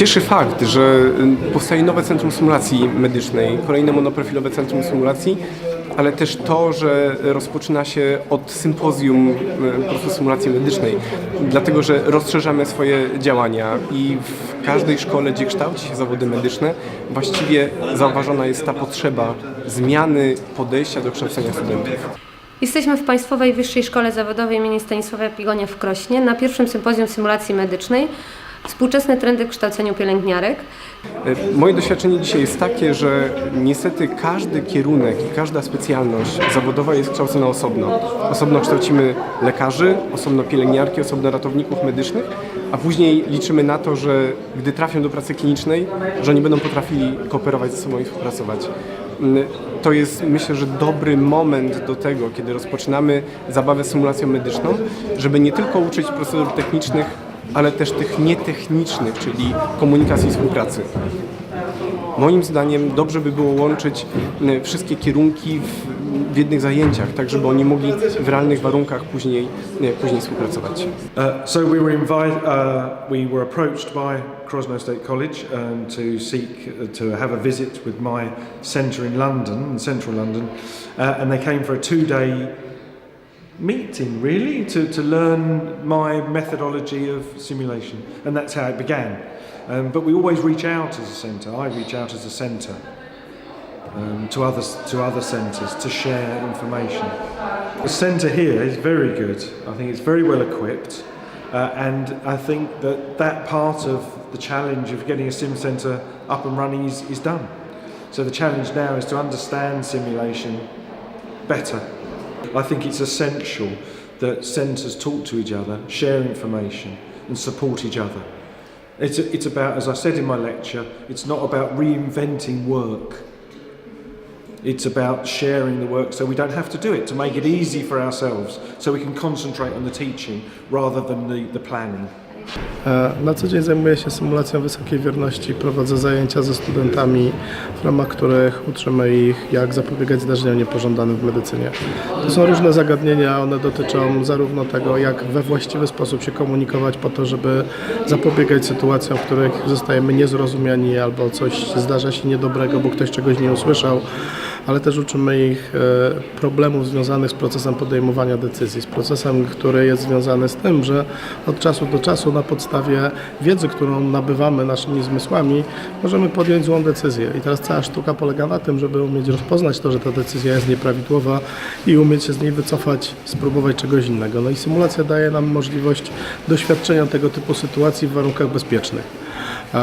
Cieszy fakt, że y, powstaje nowe Centrum Symulacji Medycznej, kolejne monoprofilowe Centrum Symulacji, ale też to, że rozpoczyna się od sympozjum y, po symulacji medycznej, dlatego że rozszerzamy swoje działania i w każdej szkole, gdzie kształci się zawody medyczne, właściwie zauważona jest ta potrzeba zmiany podejścia do kształcenia studentów. Jesteśmy w Państwowej Wyższej Szkole Zawodowej im. Stanisława Pigonia w Krośnie na pierwszym sympozjum symulacji medycznej Współczesne trendy w kształceniu pielęgniarek. E, Moje doświadczenie dzisiaj jest takie, że niestety każdy kierunek i każda specjalność zawodowa jest kształcona osobno. Osobno kształcimy lekarzy, osobno pielęgniarki, osobno ratowników medycznych, a później liczymy na to, że gdy trafią do pracy klinicznej, że oni będą potrafili kooperować ze sobą i współpracować. Mm, To jest myślę, że dobry moment do tego, kiedy rozpoczynamy zabawę symulacją medyczną, żeby nie tylko uczyć procedur technicznych, ale też tych nietechnicznych, czyli komunikacji i współpracy. Moim zdaniem dobrze by było łączyć m, wszystkie kierunki w, w jednych zajęciach, tak żeby oni mogli w realnych warunkach później, nie, później współpracować. Uh, so we were invited, uh, we were approached by Crosno State College um, to seek uh, to have a visit with my centre in London, in central London, uh, and they came for a two-day meeting, really, to, to learn my methodology of simulation, and that's how it began. Um, but we always reach out as a centre. I reach out as a centre um, to other to other centres to share information. The centre here is very good. I think it's very well equipped, uh, and I think that that part of the challenge of getting a sim centre up and running is, is done. So the challenge now is to understand simulation better. I think it's essential that centres talk to each other, share information, and support each other. It's, it's about, as I said in my lecture, it's not about reinventing work. It's about sharing the work so we don't have to do it, to make it easy for ourselves, so we can concentrate on the teaching rather than the, the planning. E, Na co dzień zajmuję się symulacją wysokiej wierności. Prowadzę zajęcia ze studentami, w ramach których uczymy ich, jak zapobiegać zdarzeniom niepożądanym w medycynie. To są różne zagadnienia, one dotyczą zarówno tego, jak we właściwy sposób się komunikować po to, żeby zapobiegać sytuacjom, w których zostajemy niezrozumiani albo coś zdarza się niedobrego, bo ktoś czegoś nie usłyszał, ale też uczymy ich e, problemów związanych z procesem podejmowania decyzji, z procesem, który jest związany z tym, że od czasu do czasu na podstawie wiedzy, którą nabywamy naszymi zmysłami, możemy podjąć złą decyzję. I teraz cała sztuka polega na tym, żeby umieć rozpoznać to, że ta decyzja jest nieprawidłowa i umieć się z niej wycofać, spróbować czegoś innego. No i symulacja daje nam możliwość doświadczenia tego typu sytuacji w warunkach bezpiecznych.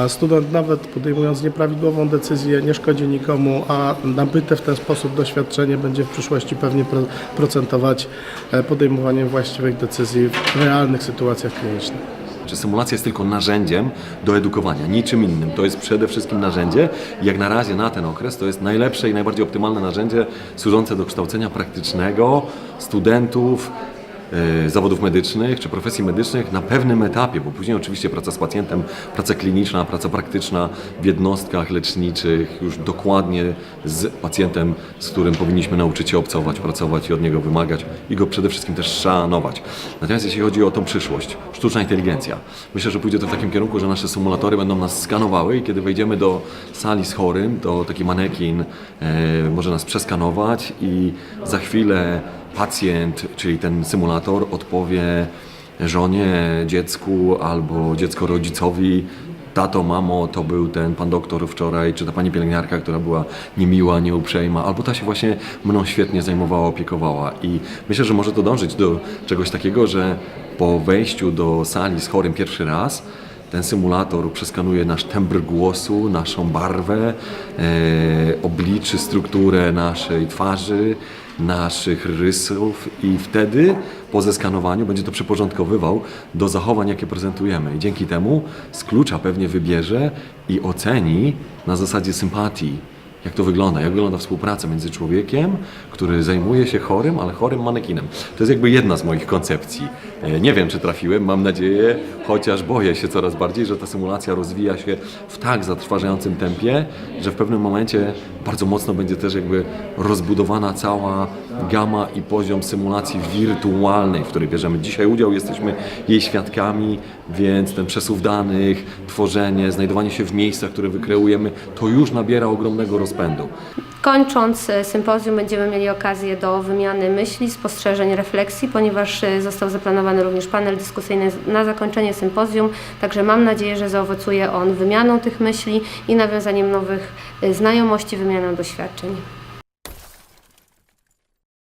Student nawet podejmując nieprawidłową decyzję nie szkodzi nikomu, a nabyte w ten sposób doświadczenie będzie w przyszłości pewnie pro- procentować e, podejmowaniem właściwych decyzji w realnych sytuacjach klinicznych. Że symulacja jest tylko narzędziem do edukowania, niczym innym. To jest przede wszystkim narzędzie. Jak na razie na ten okres to jest najlepsze i najbardziej optymalne narzędzie służące do kształcenia praktycznego studentów zawodów medycznych czy profesji medycznych na pewnym etapie, bo później oczywiście praca z pacjentem, praca kliniczna, praca praktyczna w jednostkach leczniczych, już dokładnie z pacjentem, z którym powinniśmy nauczyć się obcować, pracować i od niego wymagać i go przede wszystkim też szanować. Natomiast jeśli chodzi o tą przyszłość, sztuczna inteligencja, myślę, że pójdzie to w takim kierunku, że nasze symulatory będą nas skanowały i kiedy wejdziemy do sali z chorym, to taki manekin e, może nas przeskanować i za chwilę pacjent, czyli ten symulator odpowie żonie, dziecku albo dziecko rodzicowi Tato, mamo, to był ten pan doktor wczoraj, czy ta pani pielęgniarka, która była niemiła, nieuprzejma, albo ta się właśnie mną świetnie zajmowała, opiekowała. I myślę, że może to dążyć do czegoś takiego, że po wejściu do sali z chorym pierwszy raz, ten symulator przeskanuje nasz tembr głosu, naszą barwę, e, obliczy strukturę naszej twarzy, naszych rysów i wtedy po zeskanowaniu będzie to przyporządkowywał do zachowań, jakie prezentujemy. I dzięki temu z klucza pewnie wybierze i oceni na zasadzie sympatii, jak to wygląda, jak wygląda współpraca między człowiekiem, który zajmuje się chorym, ale chorym manekinem. To jest jakby jedna z moich koncepcji. E, Nie wiem, czy trafiłem, mam nadzieję, chociaż boję się coraz bardziej, że ta symulacja rozwija się w tak zatrważającym tempie, że w pewnym momencie bardzo mocno będzie też jakby rozbudowana cała gama i poziom symulacji wirtualnej, w której bierzemy dzisiaj udział, jesteśmy jej świadkami, więc ten przesuw danych, tworzenie, znajdowanie się w miejscach, które wykreujemy, to już nabiera ogromnego rozpędu. Kończąc e, sympozjum będziemy mieli okazję do wymiany myśli, spostrzeżeń, refleksji, ponieważ e, został zaplanowany również panel dyskusyjny na zakończenie sympozjum, także mam nadzieję, że zaowocuje on wymianą tych myśli i nawiązaniem nowych e, znajomości, wymianą doświadczeń.